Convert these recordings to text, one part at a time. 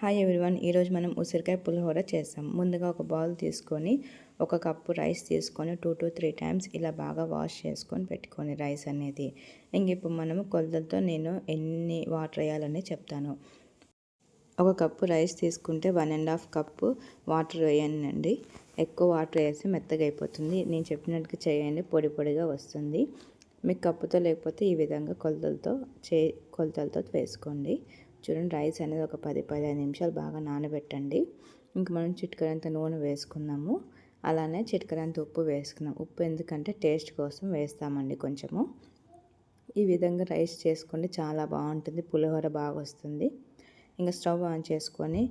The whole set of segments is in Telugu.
హాయ్ ఎవ్రీవన్ ఈరోజు మనం ఉసిరికాయ పులిహోర చేస్తాం ముందుగా ఒక బౌల్ తీసుకొని ఒక కప్పు రైస్ తీసుకొని టూ టు త్రీ టైమ్స్ ఇలా బాగా వాష్ చేసుకొని పెట్టుకొని రైస్ అనేది. ఇంక ఇప్పుడు మనము కొలతలతో నేను ఎన్ని వాటర్ వేయాలని చెప్తాను. ఒక కప్పు రైస్ తీసుకుంటే one and half cup water వేయండి ఎక్కువ వాటర్ వేసి మెత్తగా అయిపోతుంది. నేను చెప్పినట్టుగా చేయండి పొడి పొడిగా వస్తుంది. మీకు కప్పుతో లేకపోతే ఈ విధంగా కొలతలతో చే కొలతలతో వేసుకోండి. చూడండి రైస్ అనేది ఒక పది పదిహేను నిమిషాలు బాగా నానబెట్టండి. ఇంక మనం చిట్కరంత నూనె వేసుకున్నాము. అలానే చిట్కరంత ఉప్పు వేసుకున్నాం. ఉప్పు ఎందుకంటే టేస్ట్ కోసం వేస్తామండి కొంచెము. ఈ విధంగా రైస్ చేసుకోండి చాలా బాగుంటుంది పులిహోర బాగా వస్తుంది. ఇంకా స్టవ్ ఆన్ చేసుకొని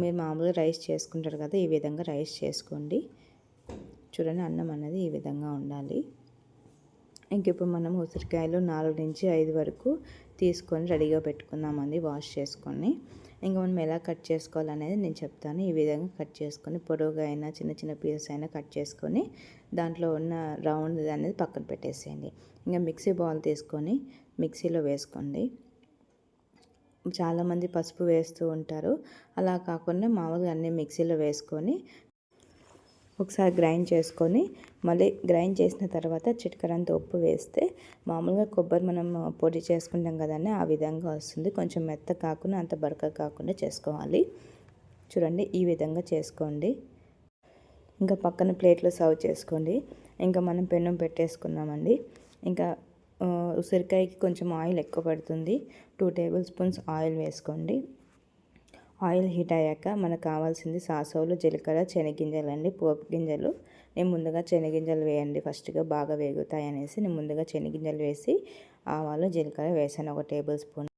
మీరు మామూలుగా రైస్ చేసుకుంటారు కదా ఈ విధంగా రైస్ చేసుకోండి. చూడండి అన్నం అనేది ఈ విధంగా ఉండాలి. ఇంక ఇప్పుడు మనం ఉసిరికాయలు నాలుగు నుంచి ఐదు వరకు తీసుకొని రెడీగా పెట్టుకుందామండి వాష్ చేసుకొని. ఇంకా మనం ఎలా కట్ చేసుకోవాలనేది నేను చెప్తాను. ఈ విధంగా కట్ చేసుకొని పొడవుగా అయినా చిన్న చిన్న పీసెస్ అయినా కట్ చేసుకొని దాంట్లో ఉన్న రౌండ్ అనేది పక్కన పెట్టేసేయండి. ఇంకా మిక్సీ బౌల్ తీసుకొని మిక్సీలో వేసుకోండి. చాలామంది పసుపు వేస్తూ ఉంటారు. అలా కాకుండా మామూలుగా అన్నీ మిక్సీలో వేసుకొని ఒకసారి గ్రైండ్ చేసుకొని మళ్ళీ గ్రైండ్ చేసిన తర్వాత చిటికరంత ఉప్పు వేస్తే మామూలుగా కొబ్బరి మనం పొడి చేసుకుంటాం కదండి ఆ విధంగా వస్తుంది. కొంచెం మెత్త కాకుండా అంత బరక కాకుండా చేసుకోవాలి. చూడండి ఈ విధంగా చేసుకోండి. ఇంకా పక్కన ప్లేట్లో సర్వ్ చేసుకోండి. ఇంకా మనం పెన్ను పెట్టేసుకున్నామండి. ఇంకా ఉసిరికాయకి కొంచెం ఆయిల్ ఎక్కువ పడుతుంది. టూ టేబుల్ స్పూన్స్ ఆయిల్ వేసుకోండి. ఆయిల్ హీట్ అయ్యాక మనకు కావాల్సింది సాసోలు జీలకర్ర శనగింజలు అండి. పోపు గింజలు. నేను ముందుగా శనగింజలు వేయండి. ఫస్ట్గా బాగా వేగుతాయి అనేసి నేను ముందుగా శనగింజలు వేసి ఆవాలు జీలకర్ర వేసాను. ఒక టేబుల్ స్పూన్.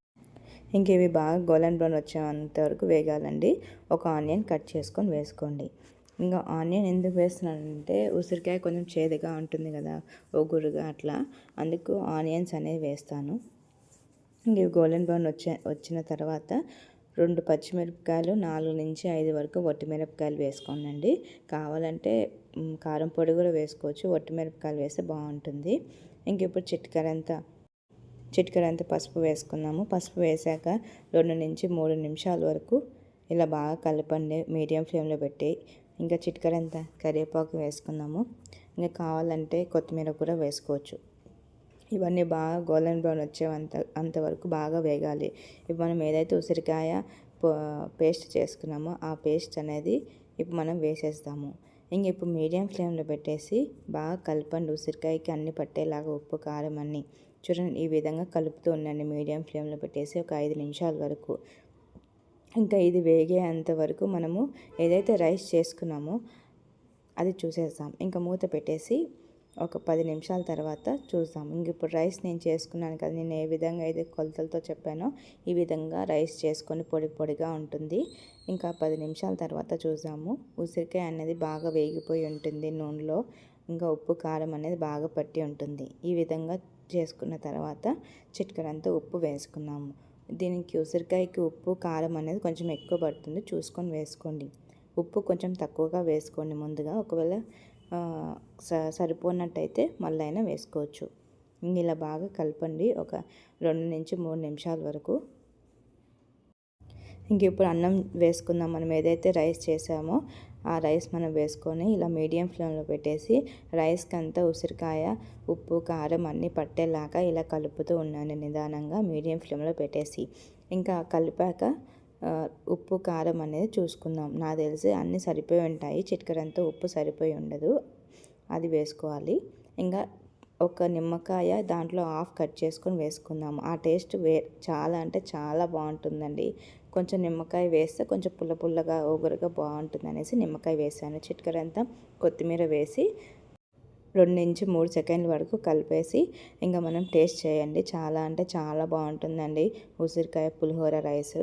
ఇంక ఇవి బాగా గోల్డెన్ బ్రౌన్ వచ్చేంత వరకు వేగాలండి. ఒక ఆనియన్ కట్ చేసుకొని వేసుకోండి. ఇంకా ఆనియన్ ఎందుకు వేస్తున్నానంటే ఉసిరికాయ కొంచెం చేదుగా ఉంటుంది కదా ఒగురుగా అట్లా. అందుకు ఆనియన్స్ అనేవి వేస్తాను. ఇంక ఇవి గోల్డెన్ బ్రౌన్ వచ్చే వచ్చిన తర్వాత రెండు పచ్చిమిరపకాయలు నాలుగు నుంచి ఐదు వరకు మిరపకాయలు వేసుకోండి కావాలంటే కారం పొడి కూడా వేసుకోవచ్చు. మిరపకాయలు వేస్తే బాగుంటుంది. ఇంక ఇప్పుడు చిట్కరంతా చిట్కరంతా పసుపు వేసుకున్నాము పసుపు వేసాక రెండు నుంచి మూడు నిమిషాల వరకు ఇలా బాగా కలపండి. మీడియం ఫ్లేమ్లో పెట్టి ఇంకా చిట్కరంతా కరివేపాకు వేసుకున్నాము ఇంకా కావాలంటే కొత్తిమీర కూడా వేసుకోవచ్చు. ఇవన్నీ బాగా గోల్డెన్ బ్రౌన్ వచ్చేంత అంతవరకు బాగా వేగాలి. ఇప్పుడు మనం ఏదైతే ఉసిరికాయ పేస్ట్ చేసుకున్నామో ఆ పేస్ట్ అనేది ఇప్పుడు మనం వేసేస్తాము. ఇంక ఇప్పుడు మీడియం ఫ్లేమ్లో పెట్టేసి బాగా కలపండి ఉసిరికాయకి అన్ని పట్టేలాగా ఉప్పు కారం అన్నీ. చూడండి ఈ విధంగా కలుపుతూ ఉండండి మీడియం ఫ్లేమ్లో పెట్టేసి ఒక ఐదు నిమిషాల వరకు. ఇంకా ఇది వేగేంత వరకు మనము ఏదైతే రైస్ చేసుకున్నామో అది చూసేస్తాం. ఇంకా మూత పెట్టేసి ఒక పది నిమిషాల తర్వాత చూద్దాం. ఇంక ఇప్పుడు రైస్ నేను చేసుకున్నాను కదా నేను ఏ విధంగా అయితే కొలతలతో చెప్పానో ఈ విధంగా రైస్ చేసుకొని పొడి పొడిగా ఉంటుంది. ఇంకా పది నిమిషాల తర్వాత చూద్దాము. ఉసిరికాయ అనేది బాగా వేగిపోయి ఉంటుంది నూనెలో. ఇంకా ఉప్పు కారం అనేది బాగా పట్టి ఉంటుంది. ఈ విధంగా చేసుకున్న తర్వాత చిట్కడంతా ఉప్పు వేసుకున్నాము. దీనికి ఉసిరికాయకి ఉప్పు కారం అనేది కొంచెం ఎక్కువ పడుతుంది. చూసుకొని వేసుకోండి. ఉప్పు కొంచెం తక్కువగా వేసుకోండి ముందుగా. ఒకవేళ సరిపోనట్టయితే మళ్ళీ అయినా వేసుకోవచ్చు ఇలా బాగా కలపండి. ఒక రెండు నుంచి మూడు నిమిషాల వరకు. ఇంక ఇప్పుడు అన్నం వేసుకుందాం. మనం ఏదైతే రైస్ చేసామో ఆ రైస్ మనం వేసుకొని ఇలా మీడియం ఫ్లేమ్లో పెట్టేసి రైస్కి అంతా ఉసిరికాయ ఉప్పు కారం అన్నీ పట్టేలాగా ఇలా కలుపుతూ ఉన్నాను నిదానంగా మీడియం ఫ్లేమ్లో పెట్టేసి. ఇంకా కలిపాక ఉప్పు కారం అనేది చూసుకుందాం. నాకు తెలిసి అన్నీ సరిపోయి ఉంటాయి. చిట్కరంతా ఉప్పు సరిపోయి ఉండదు. అది వేసుకోవాలి. ఇంకా ఒక నిమ్మకాయ దాంట్లో హాఫ్ కట్ చేసుకొని వేసుకుందాము ఆ టేస్ట్ వే చాలా అంటే చాలా బాగుంటుందండి. కొంచెం నిమ్మకాయ వేస్తే కొంచెం పుల్ల పుల్లగా ఊగురుగా బాగుంటుంది అనేసి నిమ్మకాయ వేసాను. చిట్కరంతా కొత్తిమీర వేసి రెండు నుంచి మూడు సెకండ్ల వరకు కలిపేసి ఇంకా మనం టేస్ట్ చేయండి. చాలా అంటే చాలా బాగుంటుందండి ఉసిరికాయ పులిహోర రైస్.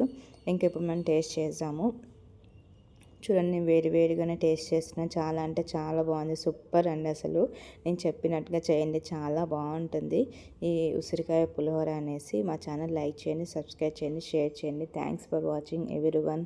ఇంకా ఇప్పుడు మనం టేస్ట్ చేద్దాము. చూడండి వేడి వేడిగానే టేస్ట్ చేసిన చాలా అంటే చాలా బాగుంది. సూపర్ అండి అసలు. నేను చెప్పినట్టుగా చేయండి. చాలా బాగుంటుంది. ఈ ఉసిరికాయ పులిహోర అనేసి మా ఛానల్ లైక్ చేయండి సబ్స్క్రైబ్ చేయండి షేర్ చేయండి. Thanks for watching everyone